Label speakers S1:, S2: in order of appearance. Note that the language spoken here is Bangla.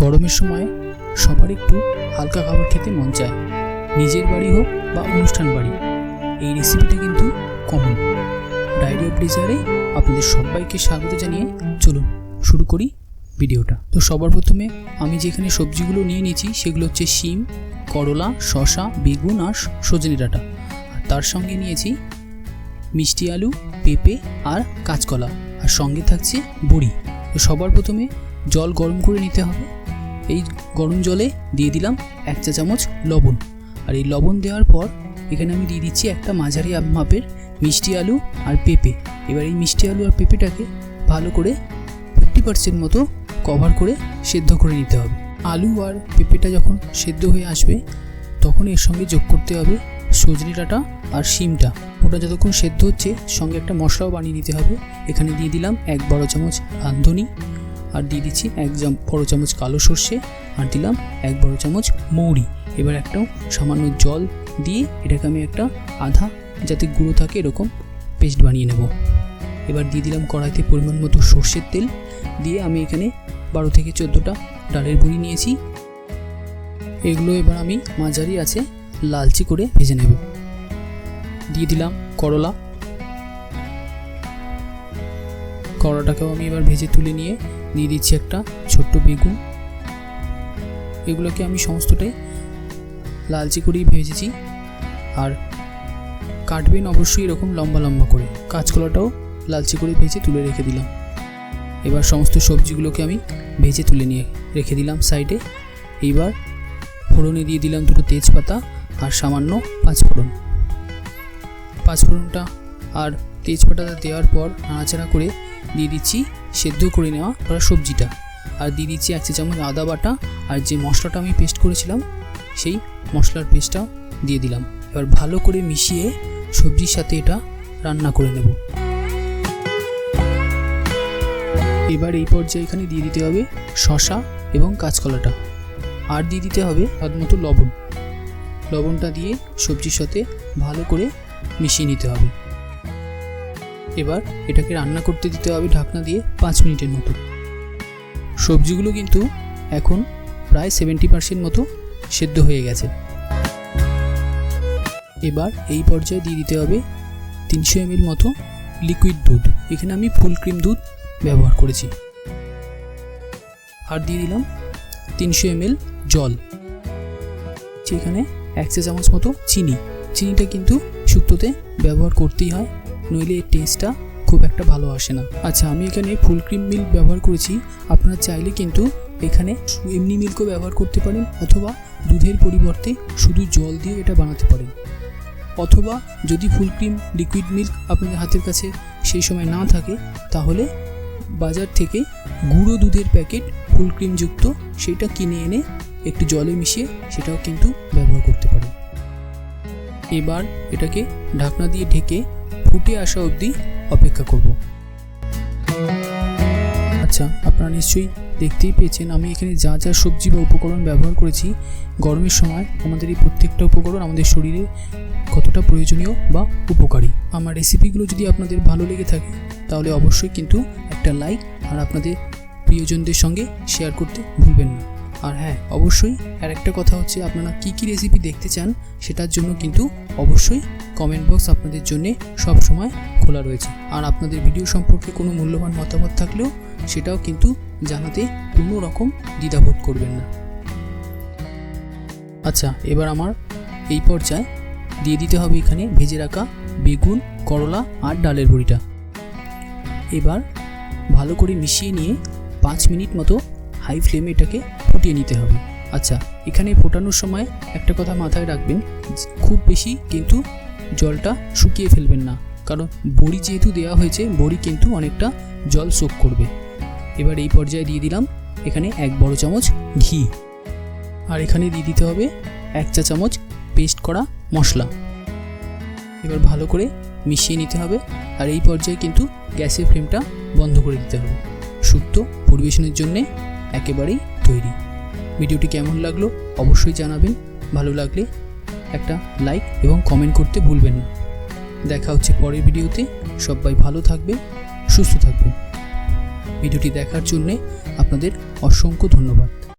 S1: গরমের সময় সবার একটু হালকা খাবার খেতে মন চায়। নিজের বাড়ি হোক বা অনুষ্ঠান বাড়ি, এই রেসিপিটা কিন্তু কমন ডায়েরি অফ ডিজায়ারে আপনাদের সবাইকে স্বাগত জানিয়ে চলুন শুরু করি ভিডিওটা তো সবার প্রথমে আমি যেখানে সবজিগুলো নিয়ে নিয়েছি, সেগুলো হচ্ছে শিম, করলা শশা বেগুন আর সজনে ডাঁটা। আর তার সঙ্গে নিয়েছি মিষ্টি আলু, পেঁপে আর কাঁচকলা। আর সঙ্গে থাকছে বড়ি। তো সবার প্রথমে জল গরম করে নিতে হবে। এই গরম জলে দিয়ে দিলাম এক চা চামচ লবণ। আর এই লবণ দেওয়ার পর এখানে আমি দিয়ে দিচ্ছি একটা মাঝারি মাপের মিষ্টি আলু আর পেঁপে। এবার এই মিষ্টি আলু আর পেঁপেটাকে ভালো করে ফিফটি পার্সেন্ট মতো কভার করে সেদ্ধ করে নিতে হবে। আলু আর পেঁপেটা যখন সেদ্ধ হয়ে আসবে, তখন এর সঙ্গে যোগ করতে হবে সজনে ডাঁটা আর শিমটা। ওটা যতক্ষণ সেদ্ধ হচ্ছে, সঙ্গে একটা মশলাও বানিয়ে নিতে হবে। এখানে দিয়ে দিলাম এক বড় চামচ রাঁধুনি আর দিয়ে দিচ্ছি এক বড় চামচ কালো সর্ষে আর দিলাম এক বড় চামচ মৌরি। এবার একটা সামান্য জল দিয়ে এটাকে আমি একটা আধা যাতে গুঁড়ো থাকে এরকম পেস্ট বানিয়ে নেব। এবার দিয়ে দিলাম কড়াইতে পরিমাণ মতো সর্ষের তেল। দিয়ে আমি এখানে বারো থেকে চোদ্দোটা ডালের বড়ি নিয়েছি। এগুলো এবার আমি মাঝারি আছে লালচি করে ভেজে নেব। দিয়ে দিলাম করলা করলাটাকেও আমি এবার ভেজে তুলে নিয়ে দিয়ে দিচ্ছি একটা ছোট্ট বেগুন। এগুলোকে আমি সমস্তটাই লালচি করেই ভেজেছি। আর কাটবেন অবশ্যই এরকম লম্বা লম্বা করে। কাঁচকলাটাও লালচি করে ভেজে তুলে রেখে দিলাম। এবার সমস্ত সবজিগুলোকে আমি ভেজে তুলে নিয়ে রেখে দিলাম সাইডে। এইবার ফোড়নে দিয়ে দিলাম দুটো তেজপাতা আর সামান্য পাঁচফোড়ন। পাঁচফোড়নটা আর তেজপাতাটা দেওয়ার পর নাড়াচাড়া করে দিয়ে দিচ্ছি সেদ্ধ করে নেওয়া ওরা সবজিটা। আর দিয়ে দিচ্ছি এক চা চামচ আদা বাটা আর যে মশলাটা আমি পেস্ট করেছিলাম, সেই মশলার পেস্টটাও দিয়ে দিলাম। এবার ভালো করে মিশিয়ে সবজির সাথে এটা রান্না করে নেব। এবার এই পর্যায়ে এখানে দিয়ে দিতে হবে শশা এবং কাঁচকলাটা। আর দিয়ে দিতে হবে মতো লবণ। লবণটা দিয়ে সবজির সাথে ভালো করে মিশিয়ে নিতে হবে। এবার এটাকে রান্না করতে দিতে হবে ঢাকনা দিয়ে পাঁচ মিনিটের মতো। সবজিগুলো কিন্তু এখন প্রায় সেভেন্টি পার্সেন্ট মতো সেদ্ধ হয়ে গেছে। এবার এই পর্যায়ে দিয়ে দিতে হবে তিনশো এমএল মতো লিকুইড দুধ। এখানে আমি ফুল ক্রিম দুধ ব্যবহার করেছি। আর দিয়ে দিলাম তিনশো এমএল জল। এখানে এক চা চামচ মতো চিনি। চিনিটা কিন্তু শুক্তোতে ব্যবহার করতেই হয়। নইলে এর টেস্টটা খুব একটা ভালো আসে না। আচ্ছা আমি এখানে ফুল ক্রিম মিল্ক ব্যবহার করেছি। আপনারা চাইলে কিন্তু এখানে এমনি মিল্কও ব্যবহার করতে পারেন অথবা দুধের পরিবর্তে শুধু জল দিয়ে এটা বানাতে পারেন। অথবা যদি ফুল ক্রিম লিকুইড মিল্ক আপনাদের হাতের কাছে সেই সময় না থাকে, তাহলে বাজার থেকে গুঁড়ো দুধের প্যাকেট ফুল ক্রিমযুক্ত সেটা কিনে এনে একটু জলে মিশিয়ে সেটাও কিন্তু ব্যবহার করতে পারেন। এবার এটাকে ঢাকনা দিয়ে ঢেকে ফুটে আসা অবধি অপেক্ষা করব। আচ্ছা আপনারা নিশ্চয়ই দেখতেই পেয়েছেন, আমি এখানে যা যা সবজি বা উপকরণ ব্যবহার করেছি, গরমের সময় আমাদের এই প্রত্যেকটা উপকরণ আমাদের শরীরে কতটা প্রয়োজনীয় বা উপকারী। আমার রেসিপিগুলো যদি আপনাদের ভালো লেগে থাকে, তাহলে অবশ্যই কিন্তু একটা লাইক আর আপনাদের প্রিয়জনদের সঙ্গে শেয়ার করতে ভুলবেন না। আর হ্যাঁ অবশ্যই। আর একটা কথা হচ্ছে, আপনারা কী কী রেসিপি দেখতে চান, সেটার জন্য কিন্তু অবশ্যই কমেন্ট বক্স আপনাদের জন্য সব সময় খোলা রয়েছে। আর আপনাদের ভিডিও সম্পর্কে কোনো মূল্যবান মতামত থাকলেও সেটাও কিন্তু জানাতে কোনো রকম দ্বিধাবোধ করবেন না। আচ্ছা এবার আমার এই পর্যায়ে দিয়ে দিতে হবে এখানে ভেজে রাখা বেগুন, করলা আর ডালের বড়িটা। এবার ভালো করে মিশিয়ে নিয়ে পাঁচ মিনিট মতো হাই ফ্লেমে এটাকে ফুটিয়ে নিতে হবে। আচ্ছা এখানে ফোটানোর সময় একটা কথা মাথায় রাখবেন, খুব বেশি কিন্তু জলটা শুকিয়ে ফেলবেন না। কারণ বড়ি যেহেতু দেওয়া হয়েছে, বড়ি কিন্তু অনেকটা জল সোক করবে। এবার এই পর্যায়ে দিয়ে দিলাম এখানে এক বড় চামচ ঘি। আর এখানে দিয়ে দিতে হবে এক চা চামচ পেস্ট করা মশলা। এবার ভালো করে মিশিয়ে নিতে হবে আর এই পর্যায়ে কিন্তু গ্যাসের ফ্লেমটা বন্ধ করে দিতে হবে। শুক্তো পরিবেশনের জন্যে একেবারেই তৈরি। ভিডিওটি কেমন লাগল অবশ্যই জানাবেন। ভালো লাগলে একটা লাইক এবং কমেন্ট করতে ভুলবেন না। দেখা হচ্ছে পরের ভিডিওতে। সবাই ভালো থাকবেন, সুস্থ থাকবেন। ভিডিওটি দেখার জন্যে আপনাদের অসংখ্য ধন্যবাদ।